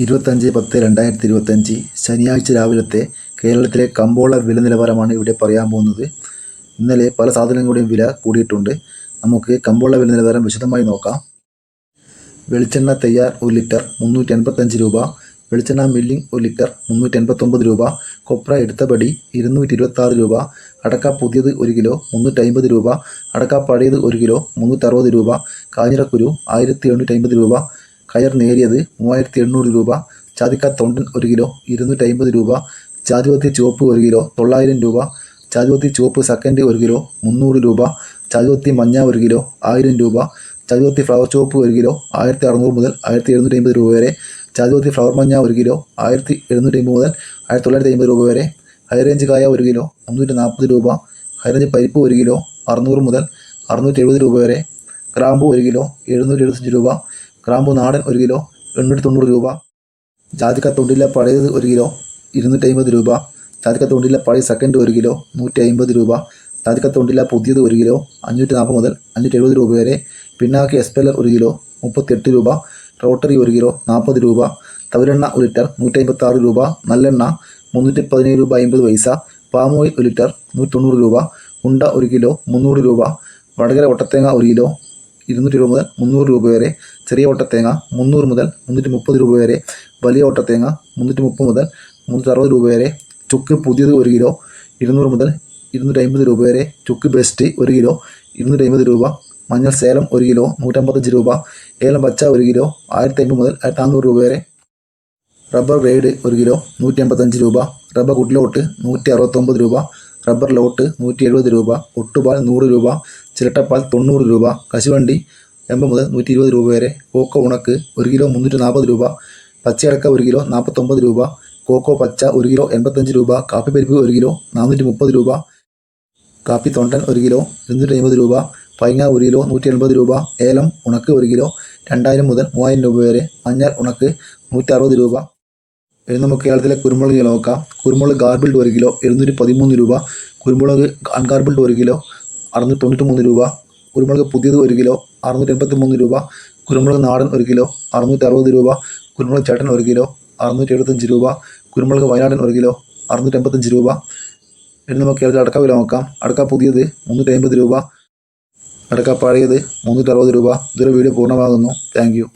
ഇരുപത്തഞ്ച് പത്ത് രണ്ടായിരത്തി ഇരുപത്തഞ്ച് ശനിയാഴ്ച രാവിലത്തെ കേരളത്തിലെ കമ്പോള വില നിലവാരമാണ് ഇവിടെ പറയാൻ പോകുന്നത്. ഇന്നലെ പല സാധനങ്ങളുടെയും വില കൂടിയിട്ടുണ്ട്. നമുക്ക് കമ്പോള വില നിലവാരം വിശദമായി നോക്കാം. വെളിച്ചെണ്ണ തയ്യാർ ഒരു ലിറ്റർ മുന്നൂറ്റി എൺപത്തഞ്ച് രൂപ. വെളിച്ചെണ്ണ മില്ലിംഗ് ഒരു ലിറ്റർ മുന്നൂറ്റി എൺപത്തൊമ്പത് രൂപ. കൊപ്ര എടുത്തപടി ഇരുന്നൂറ്റി ഇരുപത്താറ് രൂപ. അടക്ക പുതിയത് ഒരു കിലോ മുന്നൂറ്റി അമ്പത് രൂപ. അടക്ക പഴയത് ഒരു കിലോ മുന്നൂറ്റി അറുപത് രൂപ. കാഞ്ഞിരക്കുരു ആയിരത്തി എണ്ണൂറ്റി അമ്പത് രൂപ. കയർ നേരിയത് മൂവായിരത്തി എണ്ണൂറ് രൂപ ചാതിക്ക തൊണ്ടൻ ഒരു കിലോ ഇരുന്നൂറ്റി അമ്പത് രൂപ ചാതിപത്തി ചുവപ്പ് ഒരു കിലോ തൊള്ളായിരം രൂപ ചാതിപത്തി ചുവപ്പ് സെക്കൻഡ് ഒരു കിലോ മുന്നൂറ് രൂപ ചാതിപത്തി മഞ്ഞ ഒരു കിലോ ആയിരം രൂപ ചാതിപത്തി ഫ്ലവർ ചുവപ്പ് ഒരു കിലോ ആയിരത്തി അറുന്നൂറ് മുതൽ ആയിരത്തി എഴുന്നൂറ്റി അമ്പത് രൂപ വരെ ചാതിപത്തി ഫ്ലവർ മഞ്ഞ ഒരു കിലോ ആയിരത്തി എഴുന്നൂറ്റി അമ്പത് മുതൽ ആയിരത്തി തൊള്ളായിരത്തി അമ്പത് രൂപ വരെ ഹൈറേഞ്ച് കായ ഒരു കിലോ മുന്നൂറ്റി നാൽപ്പത് രൂപ ഹൈറേഞ്ച് പരിപ്പ് ഒരു കിലോ അറുന്നൂറ് മുതൽ അറുന്നൂറ്റി എഴുപത് രൂപ വരെ ഗ്രാമ്പു ഒരു കിലോ എഴുന്നൂറ്റി എഴുപത്തഞ്ച് രൂപ ഗ്രാമ്പു നാടൻ ഒരു കിലോ എണ്ണൂറ്റി തൊണ്ണൂറ് രൂപ. ജാതിക്ക തൊണ്ടില്ല പഴയത് ഒരു കിലോ ഇരുന്നൂറ്റി അമ്പത് രൂപ. ജാതിക്ക തൊണ്ടില്ല പഴയ സെക്കൻഡ് ഒരു കിലോ നൂറ്റി അമ്പത് രൂപ. ജാതിക്ക തൊണ്ടില്ല പുതിയത് ഒരു കിലോ അഞ്ഞൂറ്റി നാൽപ്പത് മുതൽ അഞ്ഞൂറ്റി എഴുപത് രൂപ വരെ. പിന്നാക്കി എസ്പെല്ലർ ഒരു കിലോ മുപ്പത്തിയെട്ട് രൂപ. റോട്ടറി ഒരു കിലോ നാൽപ്പത് രൂപ. തവിരെണ്ണ ഒരു ലിറ്റർ നൂറ്റി അമ്പത്താറ് രൂപ. നല്ലെണ്ണ മുന്നൂറ്റി പതിനേഴ് രൂപ അമ്പത് പൈസ. പാമോയിൽ ഒരു ലിറ്റർ നൂറ്റി തൊണ്ണൂറ് രൂപ. ഉണ്ട ഒരു കിലോ മുന്നൂറ് രൂപ. വടകര ഒട്ടത്തേങ്ങ ഒരു കിലോ ഇരുന്നൂറ്റി രൂപ മുതൽ മുന്നൂറ് രൂപ വരെ ചെറിയ ഓട്ടത്തേങ്ങ മുന്നൂറ് മുതൽ മുന്നൂറ്റി മുപ്പത് രൂപ വരെ വലിയ ഓട്ടത്തേങ്ങ മുന്നൂറ്റി മുപ്പത് മുതൽ മുന്നൂറ്റി അറുപത് രൂപ വരെ ചുക്ക് പുതിയത് ഒരു കിലോ ഇരുന്നൂറ് മുതൽ ഇരുന്നൂറ്റി അമ്പത് രൂപ വരെ ചുക്ക് ബെസ്റ്റ് ഒരു കിലോ ഇരുന്നൂറ്റി അമ്പത് രൂപ മഞ്ഞൾ സേലം ഒരു കിലോ നൂറ്റമ്പത്തഞ്ച് രൂപ ഏലം പച്ച ഒരു കിലോ ആയിരത്തി അമ്പത് മുതൽ ആയിരത്തി നാനൂറ് രൂപ വരെ റബ്ബർ ഗ്രേഡ് ഒരു കിലോ നൂറ്റി അമ്പത്തഞ്ച് രൂപ റബ്ബർ കുട്ടിലോട്ട് നൂറ്റി അറുപത്തൊമ്പത് രൂപ റബ്ബർ ലോട്ട് നൂറ്റി എഴുപത് രൂപ ഒട്ടുപാൽ നൂറ് രൂപ ചിരട്ടപ്പാൽ തൊണ്ണൂറ് രൂപ കശുവണ്ടി എൺപത് മുതൽ നൂറ്റി ഇരുപത് രൂപ വരെ കോക്കോ ഉണക്ക് ഒരു കിലോ മുന്നൂറ്റി നാൽപ്പത് രൂപ പച്ചയടക്ക ഒരു കിലോ നാൽപ്പത്തൊമ്പത് രൂപ കോക്കോ പച്ച ഒരു കിലോ എൺപത്തഞ്ച് രൂപ കാപ്പി പരിപ്പ് ഒരു കിലോ നാനൂറ്റി മുപ്പത് രൂപ കാപ്പി തൊണ്ടൻ ഒരു കിലോ ഇരുന്നൂറ്റി അമ്പത് രൂപ പൈങ്ങ ഒരു കിലോ നൂറ്റി എൺപത് രൂപ ഏലം ഉണക്ക് ഒരു കിലോ രണ്ടായിരം മുതൽ മൂവായിരം രൂപ വരെ മഞ്ഞൾ ഉണക്ക് നൂറ്റി അറുപത് രൂപ. ഇനി നമുക്ക് കേരളത്തിലെ കുരുമുളക് നോക്കാം. കുരുമുളക് ഗാർബിൾഡ് ഒരു കിലോ എഴുന്നൂറ്റി പതിമൂന്ന് രൂപ. കുരുമുളക് അൺഗാർബിൾഡ് ഒരു കിലോ അറുന്നൂറ്റി തൊണ്ണൂറ്റി മൂന്ന് രൂപ കുരുമുളക് പുതിയത് ഒരു കിലോ അറുന്നൂറ്റി എൺപത്തി മൂന്ന് രൂപ കുരുമുളക് നാടൻ ഒരു കിലോ അറുന്നൂറ്റി അറുപത് രൂപ കുരുമുളക് ചേട്ടൻ ഒരു കിലോ അറുന്നൂറ്റി എഴുപത്തഞ്ച് രൂപ കുരുമുളക് വയനാടൻ ഒരു കിലോ അറുന്നൂറ്റി എൺപത്തഞ്ച് രൂപ. ഇനി നമുക്ക് കേരളത്തിൽ അടക്ക വില നോക്കാം. അടക്ക പുതിയത് മുന്നൂറ്റി അമ്പത് രൂപ അടക്ക പഴയത് മുന്നൂറ്റി അറുപത് രൂപ. ഇതൊരു വീഡിയോ പൂർണമാകുന്നു. Thank you.